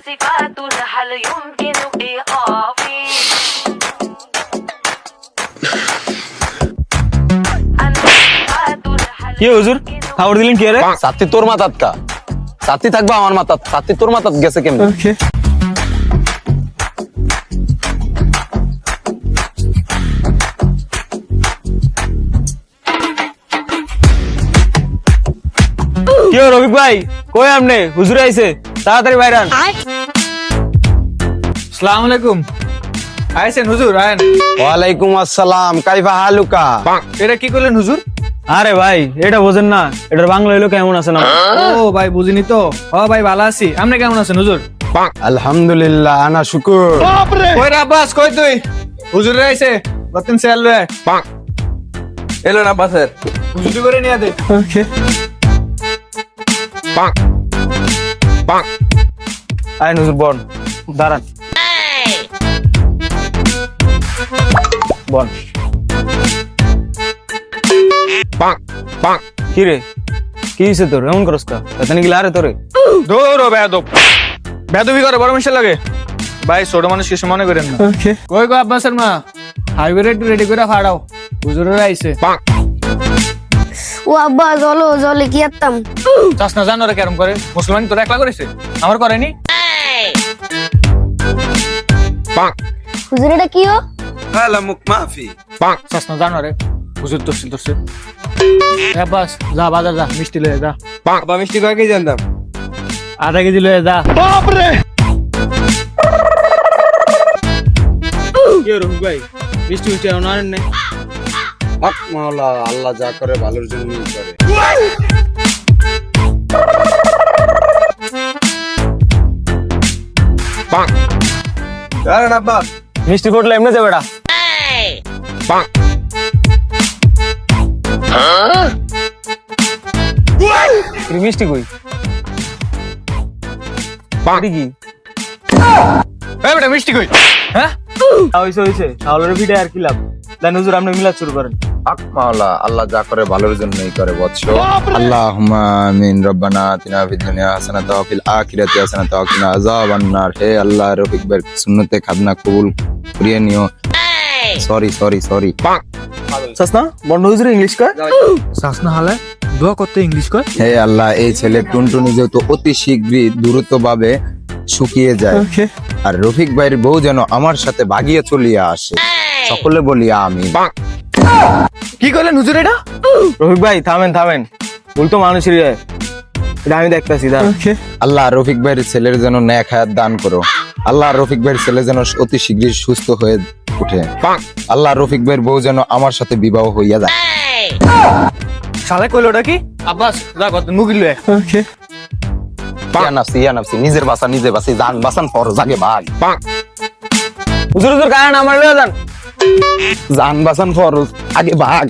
صفات هل يمكن إيقافي أنا صفات هل কি হুজুর খাবার দিলেন কি রে সাথী তোর মাথাত কা সাথী থাকবা আমার মাথাত সাথী তোর মাথাত গেছে কেমন কি হলো রফিক ভাই কই আমনে হুজুর আইছে তাড়াতাড়ি বাইরান সালাম আলাইকুম। আইছেন হুজুর আয়েন। ওয়ালাইকুম আসসালাম কাইফা হালুকা? এটা কি করলেন হুজুর? আরে ভাই এটা বোঝেন না এটার বাংলা হইল কেমন আছে না? ও ভাই বুঝিনি তো। ও ভাই ভালো আছি। আপনি কেমন আছেন হুজুর? আলহামদুলিল্লাহ আনা শুকুর। কই রে আব্বাস কই তুই? হুজুর আইছে রতন সেল রে। এলো না বাসের। হুজুর করে নিয়ে দে। আইন হুজুর বন দাঁড়ান। বন কি রে? কি হয়েছে তোর? এমন করস কা? এত নাকি লারে তোরে। দৌড়ো বেয়াদব। বেয়াদবি করে বড় মিশে লাগে। ভাই ছোট মানুষ কিছু মনে করেন না। কই গো আব্বাসের মা হাইওয়ে রেডি করে ফাড়াও। হুজুরের আইছে। ও আব্বা চলো জলে কি আত্তাম? চাষ না জানো কেরম করে? মুসলমান তোরা একলা করেছে? আমার করেনি? হুজুর এটা কি ও? হ্যালো মুখ মাফি। চাষ না জানো রে হুজুর তোরছে তোরছে বাস যা বাজার যা মিষ্টি লয়ে যা। পাক বা মিষ্টি কয় কেজি আনতাম? আধা কেজি লয়ে যা। বাপ রে কি রুম ভাই? মিষ্টি মিষ্টি আনার নেই? হক মাওলা আল্লাহ যা করে ভালোর জন্যই করে। দাঁড়ান আব্বা। মিষ্টি ফুটলে এমনি যাবে এটা মিষ্টি কই? পারি কি? এই বেটা মিষ্টি কই? হ্যাঁ? হইছে হইছে। তাহলে ভিডিও আর কি লাভ? দেন হুজুর আপনি মিলাদ শুরু করেন। হক মাওলা আল্লাহ যা করে ভালোর জন্যই করে বৎস আল্লাহুম্মা আমিন রব্বানা আতিনা ফিদ দুনিয়া হাসানাতা ওয়া ফিল আখিরাতি হাসানাতা ওয়া কিনা আযাবান নার হে আল্লাহ রফিক ভাই সুন্নতে খাদনা কবুল করিয়ে নিও। সরি সরি সরি সস্তা বন্ধ হুজুর ইংলিশ কয়? চাস না হলে দোয়া করতে ইংলিশ কয়? হে আল্লাহ এই ছেলে টুনটুনি যেহেতু অতি শীঘ্রই দ্রুত ভাবে শুকিয়ে যায় আর রফিক ভাইয়ের বউ যেন আমার সাথে ভাগিয়ে চলিয়া আসে। সকলে বলিয়া আমি কি করলেন হুজুর এটা? রফিক ভাই থামেন থামেন। ভুল তো মানুষেরই হয় এটা আমি দেখতেছি আল্লাহ রফিক ভাইয়ের ছেলের যেন ন্যাক হায়াত দান করো। আল্লাহ রফিক ভাইয়ের ছেলে যেন অতি শীঘ্রই সুস্থ হয়ে উঠে। আল্লাহ রফিক ভাইয়ের বউ যেন আমার সাথে বিবাহ হইয়া যায়। শালা কইলো ওটা কি? আব্বাস যা কত মুগি লয়ে ইয়া নাফসি ইয়া নাফসি নিজের বাসা নিজে বাসি জান বাসান ফর জাগে ভাগ হুজুর হুজুর কারণ আমার লয়ে যান। জান বাসান খরচ আগে ভাগ